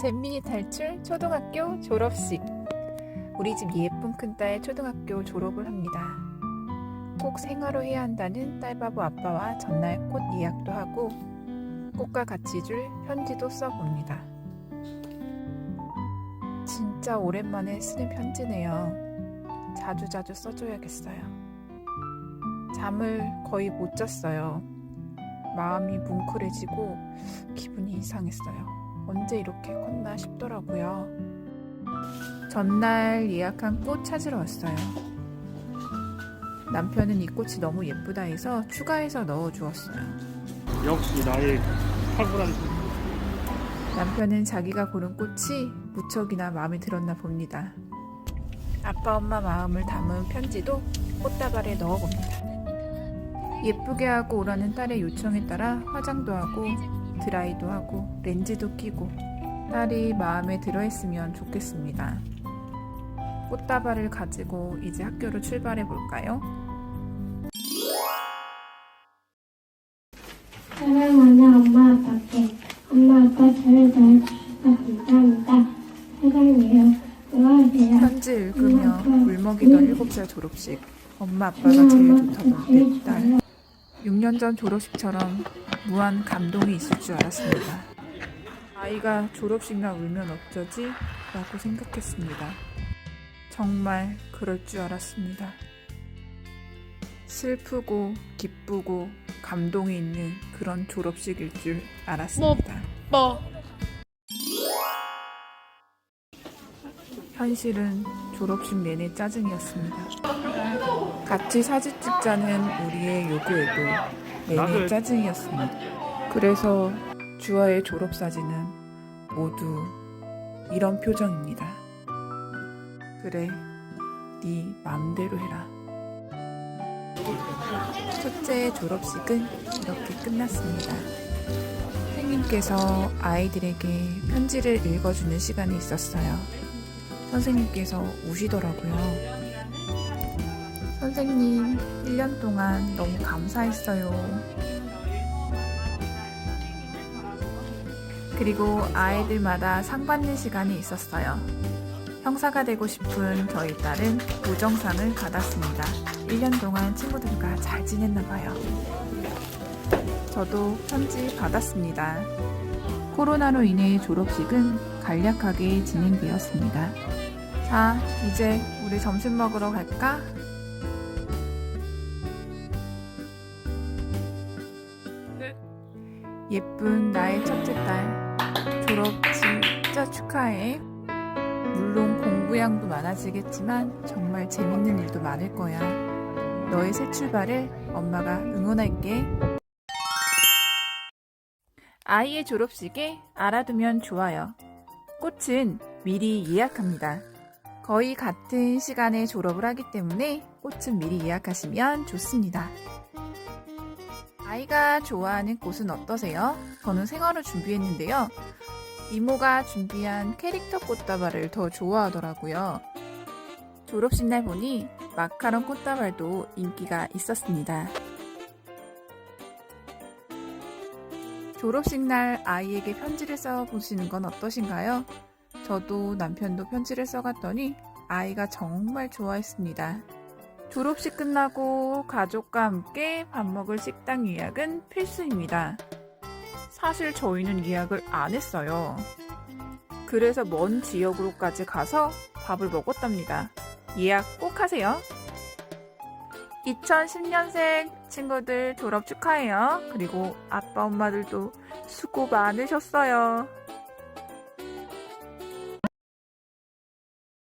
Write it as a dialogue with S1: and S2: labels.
S1: 잼민이 탈출 초등학교 졸업식. 우리 집 예쁜 큰딸 초등학교 졸업을 합니다. 꼭 생화로 해야 한다는 딸바보 아빠와 전날 꽃 예약도 하고 꽃과 같이 줄 편지도 써봅니다. 진짜 오랜만에 쓰는 편지네요. 자주자주 써줘야겠어요. 잠을 거의 못 잤어요. 마음이 뭉클해지고 기분이 이상했어요. 언제 이렇게 컸나 싶더라고요. 전날 예약한 꽃 찾으러 왔어요. 남편은 이 꽃이 너무 예쁘다 해서 추가해서 넣어 주었어요.
S2: 역시 나의 탁월한
S1: 남편은 자기가 고른 꽃이 무척이나 마음에 들었나 봅니다. 아빠 엄마 마음을 담은 편지도 꽃다발에 넣어봅니다. 예쁘게 하고 오라는 딸의 요청에 따라 화장도 하고 드라이도 하고 렌즈도 끼고 딸이 마음에 들어 했으면 좋겠습니다. 꽃다발을 가지고 이제 학교로 출발해 볼까요?
S3: 사랑하는 엄마 아빠께 엄마 아빠 저를 낳아주셔서 감사합니다. 사랑해요. 좋아하세요.
S1: 편지 읽으며 울먹이던 7살 졸업식. 엄마 아빠가 제일 좋다던데 딸. 6년 전 졸업식처럼 무한 감동이 있을 줄 알았습니다. 아이가 졸업식 날 울면 어쩌지? 라고 생각했습니다. 정말 그럴 줄 알았습니다. 슬프고 기쁘고 감동이 있는 그런 졸업식일 줄 알았습니다.
S2: 뭐
S1: 현실은 졸업식 내내 짜증이었습니다. 같이 사진 찍자는 우리의 요구에도
S2: 나도-
S1: 짜증이었습니다. 그래서 주아의 졸업 사진은 모두 이런 표정입니다. 그래, 네 맘대로 해라. 첫째의 졸업식은 이렇게 끝났습니다. 선생님께서 아이들에게 편지를 읽어주는 시간이 있었어요. 선생님께서 우시더라고요. 선생님, 1년 동안 너무 감사했어요. 그리고 아이들마다 상 받는 시간이 있었어요. 형사가 되고 싶은 저희 딸은 우정상을 받았습니다. 1년 동안 친구들과 잘 지냈나 봐요. 저도 편지 받았습니다. 코로나로 인해 졸업식은 간략하게 진행되었습니다. 자, 이제 우리 점심 먹으러 갈까? 예쁜 나의 첫째 딸 졸업 진짜 축하해. 물론 공부량도 많아지겠지만 정말 재밌는 일도 많을 거야. 너의 새 출발을 엄마가 응원할게. 아이의 졸업식에 알아두면 좋아요. 꽃은 미리 예약합니다. 거의 같은 시간에 졸업을 하기 때문에 꽃은 미리 예약하시면 좋습니다. 아이가 좋아하는 꽃은 어떠세요? 저는 생화로 준비했는데요. 이모가 준비한 캐릭터 꽃다발을 더 좋아하더라고요. 졸업식 날 보니 마카롱 꽃다발도 인기가 있었습니다. 졸업식 날 아이에게 편지를 써보시는 건 어떠신가요? 저도 남편도 편지를 써갔더니 아이가 정말 좋아했습니다. 졸업식 끝나고 가족과 함께 밥 먹을 식당 예약은 필수입니다. 사실 저희는 예약을 안 했어요. 그래서 먼 지역으로까지 가서 밥을 먹었답니다. 예약 꼭 하세요. 2010년생 친구들 졸업 축하해요. 그리고 아빠 엄마들도 수고 많으셨어요.